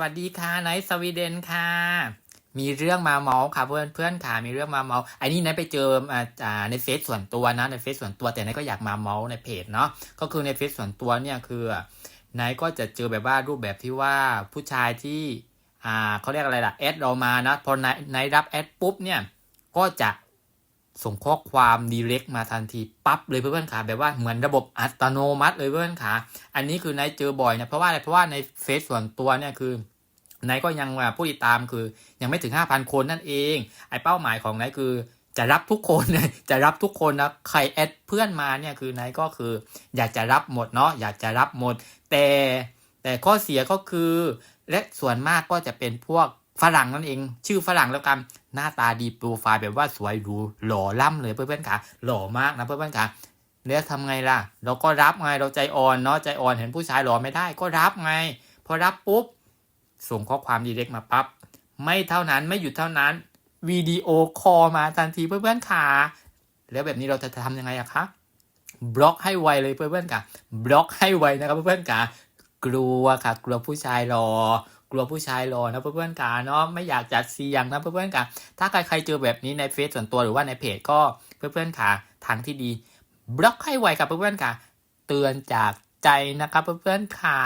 วัสดีค่ะไนท์สวีเดนค่ะ มีเรื่องมาเมาส์ค่ะเพื่อนเพื่อนค่ะ มีเรื่องมาเมาส์อันนี้ไนท์ไปเจออ่าในเฟซส่วนตัวนะในเฟซส่วนตัวแต่ไนท์ก็อยากมาเมาส์ในเพจเนาะก็คือในเฟซส่วนตัวเนี่ยคือไนท์ก็จะเจอแบบว่ารูปแบบที่ว่าผู้ชายที่อ่าเขาเรียกอะไรล่ะแอดเรามานะพอไนท์ไนท์รับแอดปุ๊บเนี่ยก็จะ ส่งข้อความดีเ c กมาทันทีปั๊บเลยเพื่อนๆค่ะแบบว่าเหมือนระบบอัตโนมัติเลยเพื่อนๆค่ะอันนี้คือนท์เจอบ่อยนะเพราะว่าอะไรเพราะว่าในเฟซส่วนตัวเนี่ยคือนท์ก็ยังผู้ติดตามคือยังไม่ถึง 5,000 คนนั่นเอง ไอเป้าหมายของนท์คือจะรับทุกคนจะรับทุกคนนะใครแอดเพื่อนมาเนี่ยคือนท์ก็คือ อยากจะรับหมดเนาะอยากจะรับหมด แต่แต่ข้อเสียก็คือ และส่วนมากก็จะเป็นพวก ฝรั่งนั่นเอง ชื่อฝรั่งแล้วกันหน้าตาดีโปรไฟล์แบบว่าสวยหรูหล่อล่ำเลยเพื่อนๆค่ะหล่อมากนะเพื่อนๆค่ะแล้วทำไงล่ะ เราก็รับไงเราใจอ่อนเนาะใจอ่อนเห็นผู้ชายหล่อไม่ได้ ก็รับไง พอรับปุ๊บส่งข้อความดีเล็กมาปับ๊บไม่เท่านั้นไม่หยุดเท่านั้นวิดีโอคอลมาทันทีเพื่อนๆค่ะแล้วแบบนี้เราจะทำยังไงอะคะบล็อกให้ไวเลยเพื่อนๆค่ะบล็อกให้ไวนะครับเพื่อนๆค่ะกลัวค่ะ กลัวผู้ชายรอ กลัวผู้ชายรอนะเพื่อนๆกาเนาะไม่อยากจัดเสียงนะเพื่อนๆกาถ้าใครๆเจอแบบนี้ในเฟซส่วนตัวหรือว่าในเพจก็เพื่อนๆกาทางที่ดี บล็อกให้ไวกับเพื่อนๆกาเตือนจากใจนะครับเพื่อนๆขา